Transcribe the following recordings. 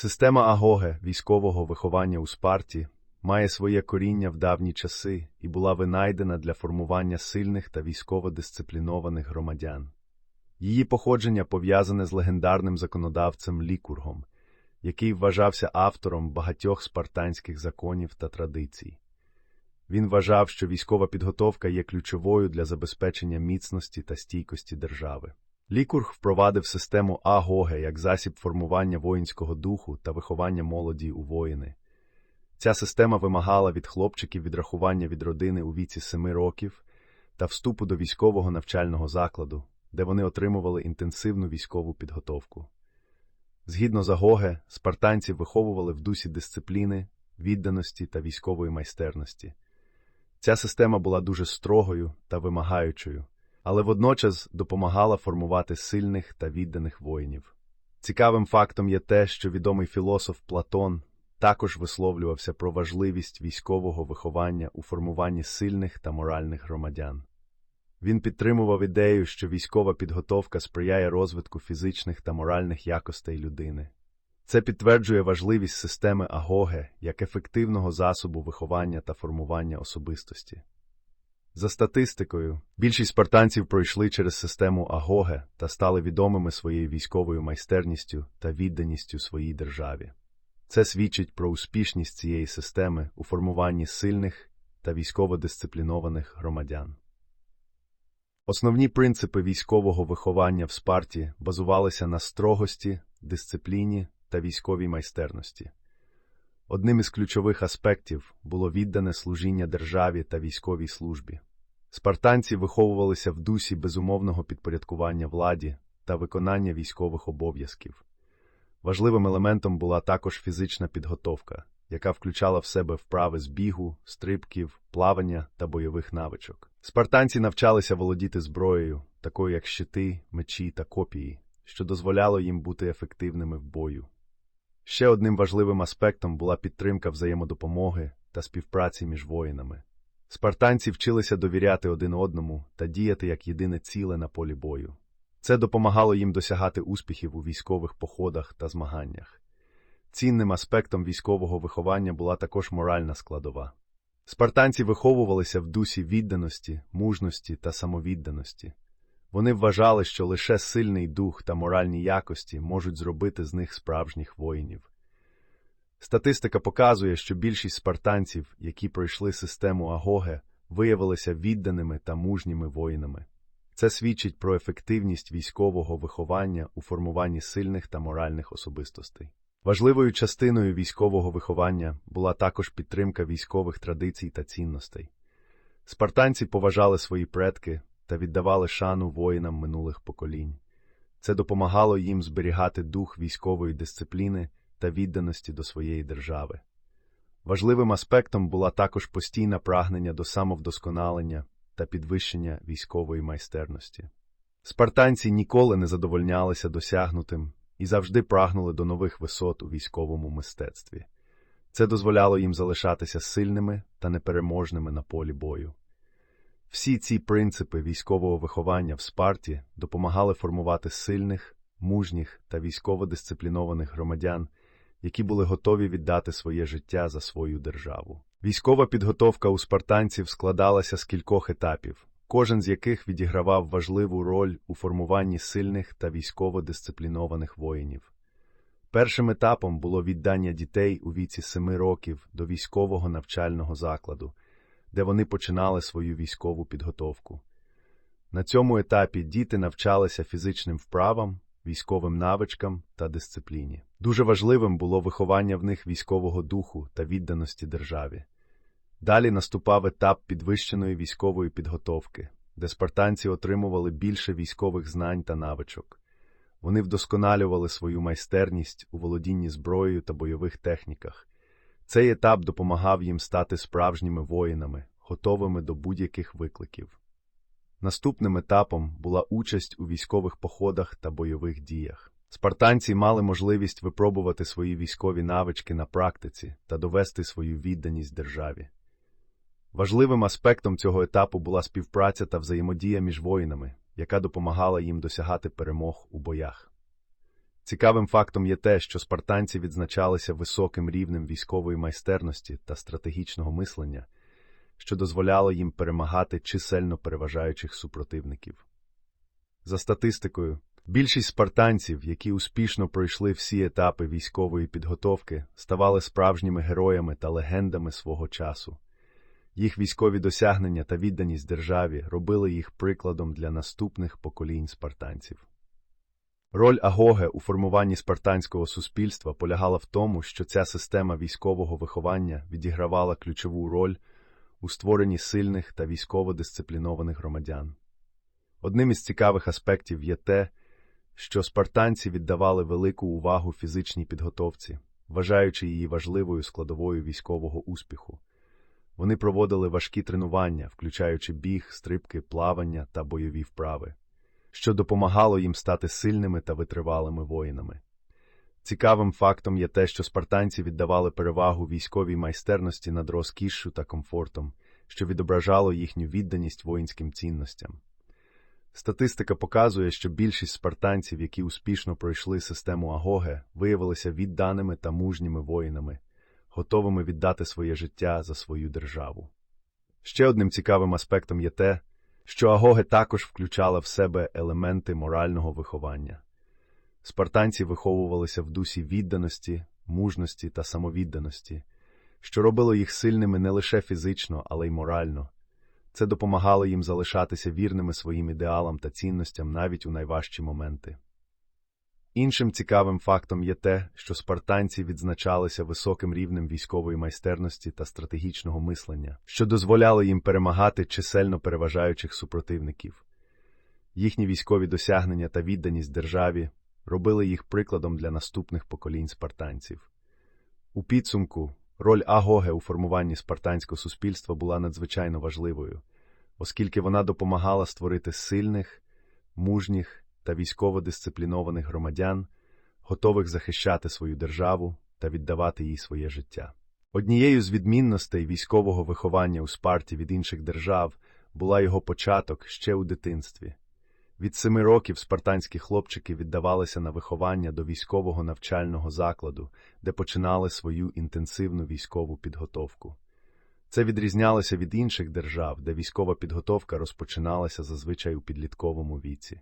Система Агоге військового виховання у Спарті має своє коріння в давні часи і була винайдена для формування сильних та військово дисциплінованих громадян. Її походження пов'язане з легендарним законодавцем Лікургом, який вважався автором багатьох спартанських законів та традицій. Він вважав, що військова підготовка є ключовою для забезпечення міцності та стійкості держави. Лікург впровадив систему Агоге як засіб формування воїнського духу та виховання молоді у воїни. Ця система вимагала від хлопчиків відрахування від родини у віці семи років та вступу до військового навчального закладу, де вони отримували інтенсивну військову підготовку. Згідно з Агоге, спартанців виховували в дусі дисципліни, відданості та військової майстерності. Ця система була дуже строгою та вимагаючою, але водночас допомагала формувати сильних та відданих воїнів. Цікавим фактом є те, що відомий філософ Платон також висловлювався про важливість військового виховання у формуванні сильних та моральних громадян. Він підтримував ідею, що військова підготовка сприяє розвитку фізичних та моральних якостей людини. Це підтверджує важливість системи Агоге як ефективного засобу виховання та формування особистості. За статистикою, більшість спартанців пройшли через систему Агоге та стали відомими своєю військовою майстерністю та відданістю своїй державі. Це свідчить про успішність цієї системи у формуванні сильних та військово дисциплінованих громадян. Основні принципи військового виховання в Спарті базувалися на строгості, дисципліні та військовій майстерності. Одним із ключових аспектів було віддане служіння державі та військовій службі. Спартанці виховувалися в дусі безумовного підпорядкування владі та виконання військових обов'язків. Важливим елементом була також фізична підготовка, яка включала в себе вправи з бігу, стрибків, плавання та бойових навичок. Спартанці навчалися володіти зброєю, такою як щити, мечі та копії, що дозволяло їм бути ефективними в бою. Ще одним важливим аспектом була підтримка взаємодопомоги та співпраці між воїнами. Спартанці вчилися довіряти один одному та діяти як єдине ціле на полі бою. Це допомагало їм досягати успіхів у військових походах та змаганнях. Цінним аспектом військового виховання була також моральна складова. Спартанці виховувалися в дусі відданості, мужності та самовідданості. Вони вважали, що лише сильний дух та моральні якості можуть зробити з них справжніх воїнів. Статистика показує, що більшість спартанців, які пройшли систему Агоге, виявилися відданими та мужніми воїнами. Це свідчить про ефективність військового виховання у формуванні сильних та моральних особистостей. Важливою частиною військового виховання була також підтримка військових традицій та цінностей. Спартанці поважали свої предки та віддавали шану воїнам минулих поколінь. Це допомагало їм зберігати дух військової дисципліни та відданості до своєї держави. Важливим аспектом була також постійна прагнення до самовдосконалення та підвищення військової майстерності. Спартанці ніколи не задовольнялися досягнутим і завжди прагнули до нових висот у військовому мистецтві. Це дозволяло їм залишатися сильними та непереможними на полі бою. Всі ці принципи військового виховання в Спарті допомагали формувати сильних, мужніх та військово дисциплінованих громадян, які були готові віддати своє життя за свою державу. Військова підготовка у спартанців складалася з кількох етапів, кожен з яких відігравав важливу роль у формуванні сильних та військово дисциплінованих воїнів. Першим етапом було віддання дітей у віці семи років до військового навчального закладу, де вони починали свою військову підготовку. На цьому етапі діти навчалися фізичним вправам, військовим навичкам та дисципліні. Дуже важливим було виховання в них військового духу та відданості державі. Далі наступав етап підвищеної військової підготовки, де спартанці отримували більше військових знань та навичок. Вони вдосконалювали свою майстерність у володінні зброєю та бойових техніках. Цей етап допомагав їм стати справжніми воїнами, готовими до будь-яких викликів. Наступним етапом була участь у військових походах та бойових діях. Спартанці мали можливість випробувати свої військові навички на практиці та довести свою відданість державі. Важливим аспектом цього етапу була співпраця та взаємодія між воїнами, яка допомагала їм досягати перемог у боях. Цікавим фактом є те, що спартанці відзначалися високим рівнем військової майстерності та стратегічного мислення, що дозволяло їм перемагати чисельно переважаючих супротивників. За статистикою, більшість спартанців, які успішно пройшли всі етапи військової підготовки, ставали справжніми героями та легендами свого часу. Їх військові досягнення та відданість державі робили їх прикладом для наступних поколінь спартанців. Роль Агоге у формуванні спартанського суспільства полягала в тому, що ця система військового виховання відігравала ключову роль у створенні сильних та військово дисциплінованих громадян. Одним із цікавих аспектів є те, що спартанці віддавали велику увагу фізичній підготовці, вважаючи її важливою складовою військового успіху. Вони проводили важкі тренування, включаючи біг, стрибки, плавання та бойові вправи, що допомагало їм стати сильними та витривалими воїнами. Цікавим фактом є те, що спартанці віддавали перевагу військовій майстерності над розкішшю та комфортом, що відображало їхню відданість воїнським цінностям. Статистика показує, що більшість спартанців, які успішно пройшли систему Агоге, виявилися відданими та мужніми воїнами, готовими віддати своє життя за свою державу. Ще одним цікавим аспектом є те, що Агоге також включала в себе елементи морального виховання. Спартанці виховувалися в дусі відданості, мужності та самовідданості, що робило їх сильними не лише фізично, але й морально. Це допомагало їм залишатися вірними своїм ідеалам та цінностям навіть у найважчі моменти. Іншим цікавим фактом є те, що спартанці відзначалися високим рівнем військової майстерності та стратегічного мислення, що дозволяло їм перемагати чисельно переважаючих супротивників. Їхні військові досягнення та відданість державі робили їх прикладом для наступних поколінь спартанців. У підсумку роль Агоге у формуванні спартанського суспільства була надзвичайно важливою, оскільки вона допомагала створити сильних, мужніх та військово дисциплінованих громадян, готових захищати свою державу та віддавати їй своє життя. Однією з відмінностей військового виховання у Спарті від інших держав була його початок ще у дитинстві. Від семи років спартанські хлопчики віддавалися на виховання до військового навчального закладу, де починали свою інтенсивну військову підготовку. Це відрізнялося від інших держав, де військова підготовка розпочиналася зазвичай у підлітковому віці.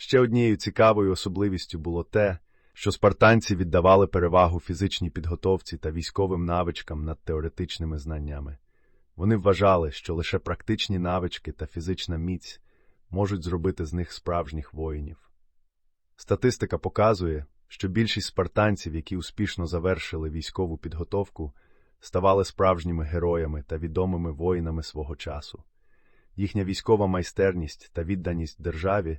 Ще однією цікавою особливістю було те, що спартанці віддавали перевагу фізичній підготовці та військовим навичкам над теоретичними знаннями. Вони вважали, що лише практичні навички та фізична міць можуть зробити з них справжніх воїнів. Статистика показує, що більшість спартанців, які успішно завершили військову підготовку, ставали справжніми героями та відомими воїнами свого часу. Їхня військова майстерність та відданість державі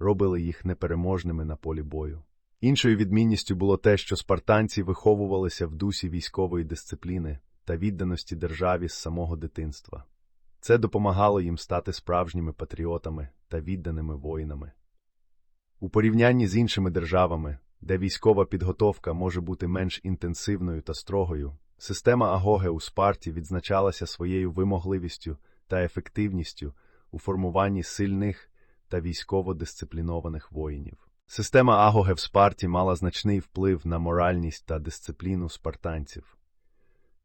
робили їх непереможними на полі бою. Іншою відмінністю було те, що спартанці виховувалися в дусі військової дисципліни та відданості державі з самого дитинства. Це допомагало їм стати справжніми патріотами та відданими воїнами. У порівнянні з іншими державами, де військова підготовка може бути менш інтенсивною та строгою, система Агоге у Спарті відзначалася своєю вимогливістю та ефективністю у формуванні сильних та військово дисциплінованих воїнів. Система Агоге в Спарті мала значний вплив на моральність та дисципліну спартанців.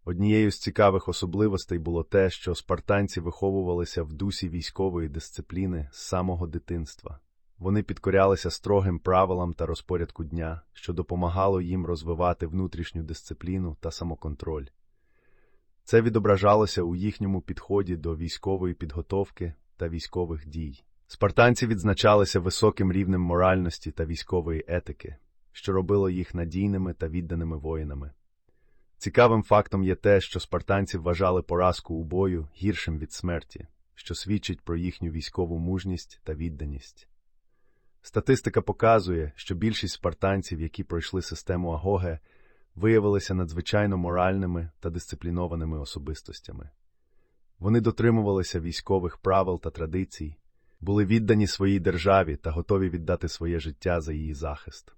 Однією з цікавих особливостей було те, що спартанці виховувалися в дусі військової дисципліни з самого дитинства. Вони підкорялися строгим правилам та розпорядку дня, що допомагало їм розвивати внутрішню дисципліну та самоконтроль. Це відображалося у їхньому підході до військової підготовки та військових дій. Спартанці відзначалися високим рівнем моральності та військової етики, що робило їх надійними та відданими воїнами. Цікавим фактом є те, що спартанці вважали поразку у бою гіршим від смерті, що свідчить про їхню військову мужність та відданість. Статистика показує, що більшість спартанців, які пройшли систему Агоге, виявилися надзвичайно моральними та дисциплінованими особистостями. Вони дотримувалися військових правил та традицій, були віддані своїй державі та готові віддати своє життя за її захист.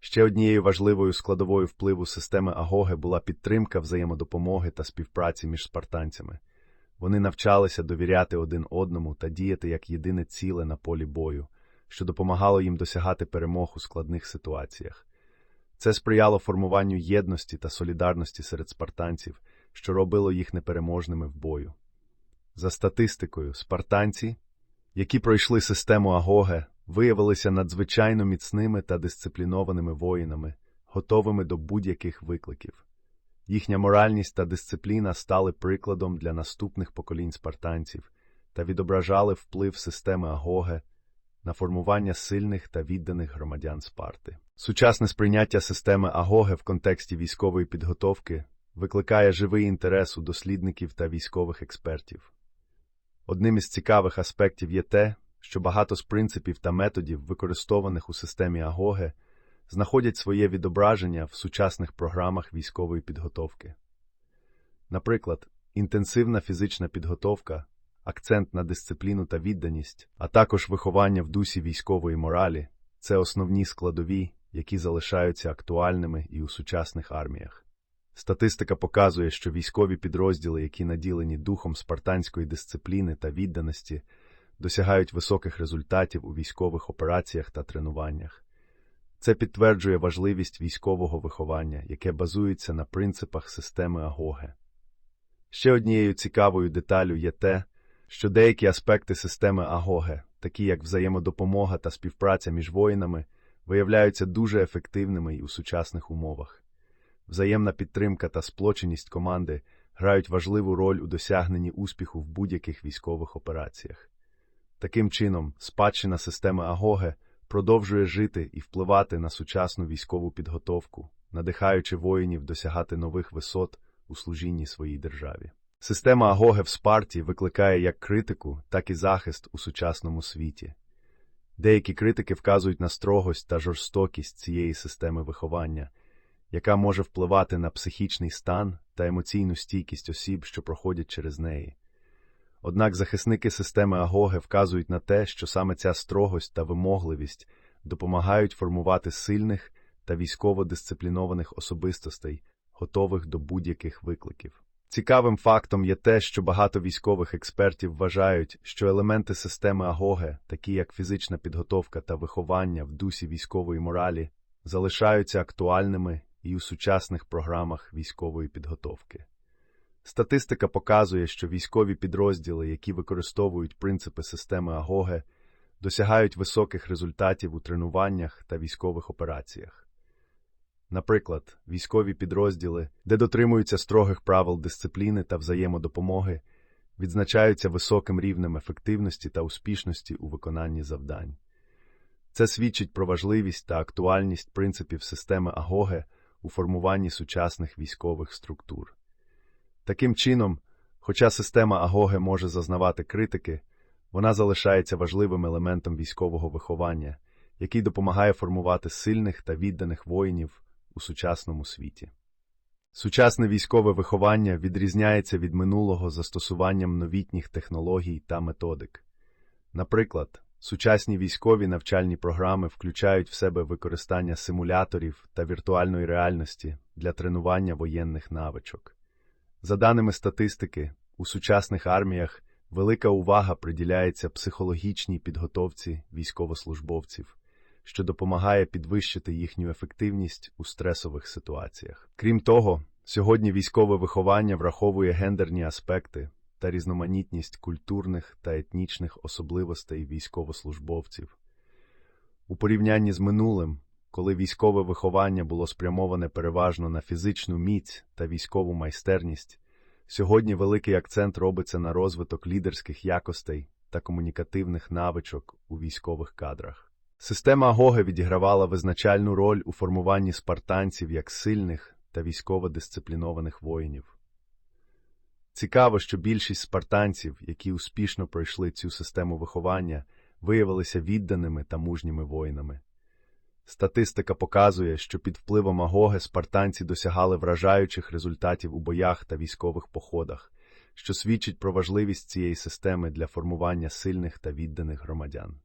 Ще однією важливою складовою впливу системи Агоге була підтримка взаємодопомоги та співпраці між спартанцями. Вони навчалися довіряти один одному та діяти як єдине ціле на полі бою, що допомагало їм досягати перемог у складних ситуаціях. Це сприяло формуванню єдності та солідарності серед спартанців, що робило їх непереможними в бою. За статистикою, спартанці, які пройшли систему Агоге, виявилися надзвичайно міцними та дисциплінованими воїнами, готовими до будь-яких викликів. Їхня моральність та дисципліна стали прикладом для наступних поколінь спартанців та відображали вплив системи Агоге на формування сильних та відданих громадян Спарти. Сучасне сприйняття системи Агоге в контексті військової підготовки викликає живий інтерес у дослідників та військових експертів. Одним із цікавих аспектів є те, що багато з принципів та методів, використованих у системі Агоге, знаходять своє відображення в сучасних програмах військової підготовки. Наприклад, інтенсивна фізична підготовка, акцент на дисципліну та відданість, а також виховання в дусі військової моралі це основні складові, які залишаються актуальними і у сучасних арміях. Статистика показує, що військові підрозділи, які наділені духом спартанської дисципліни та відданості, досягають високих результатів у військових операціях та тренуваннях. Це підтверджує важливість військового виховання, яке базується на принципах системи Агоге. Ще однією цікавою деталю є те, що деякі аспекти системи Агоге, такі як взаємодопомога та співпраця між воїнами, виявляються дуже ефективними і у сучасних умовах. Взаємна підтримка та сплоченість команди грають важливу роль у досягненні успіху в будь-яких військових операціях. Таким чином, спадщина системи Агоге продовжує жити і впливати на сучасну військову підготовку, надихаючи воїнів досягати нових висот у служінні своїй державі. Система Агоге в Спарті викликає як критику, так і захист у сучасному світі. Деякі критики вказують на строгость та жорстокість цієї системи виховання, яка може впливати на психічний стан та емоційну стійкість осіб, що проходять через неї. Однак захисники системи Агоге вказують на те, що саме ця строгость та вимогливість допомагають формувати сильних та військово дисциплінованих особистостей, готових до будь-яких викликів. Цікавим фактом є те, що багато військових експертів вважають, що елементи системи Агоге, такі як фізична підготовка та виховання в дусі військової моралі, залишаються актуальними і у сучасних програмах військової підготовки. Статистика показує, що військові підрозділи, які використовують принципи системи Агоге, досягають високих результатів у тренуваннях та військових операціях. Наприклад, військові підрозділи, де дотримуються строгих правил дисципліни та взаємодопомоги, відзначаються високим рівнем ефективності та успішності у виконанні завдань. Це свідчить про важливість та актуальність принципів системи Агоге у формуванні сучасних військових структур. Таким чином, хоча система Агоге може зазнавати критики, вона залишається важливим елементом військового виховання, який допомагає формувати сильних та відданих воїнів у сучасному світі. Сучасне військове виховання відрізняється від минулого застосуванням новітніх технологій та методик. Наприклад, сучасні військові навчальні програми включають в себе використання симуляторів та віртуальної реальності для тренування воєнних навичок. За даними статистики, у сучасних арміях велика увага приділяється психологічній підготовці військовослужбовців, що допомагає підвищити їхню ефективність у стресових ситуаціях. Крім того, сьогодні військове виховання враховує гендерні аспекти та різноманітність культурних та етнічних особливостей військовослужбовців. У порівнянні з минулим, коли військове виховання було спрямоване переважно на фізичну міць та військову майстерність, сьогодні великий акцент робиться на розвиток лідерських якостей та комунікативних навичок у військових кадрах. Система Гоге відігравала визначальну роль у формуванні спартанців як сильних та військово дисциплінованих воїнів. Цікаво, що більшість спартанців, які успішно пройшли цю систему виховання, виявилися відданими та мужніми воїнами. Статистика показує, що під впливом Агоги спартанці досягали вражаючих результатів у боях та військових походах, що свідчить про важливість цієї системи для формування сильних та відданих громадян.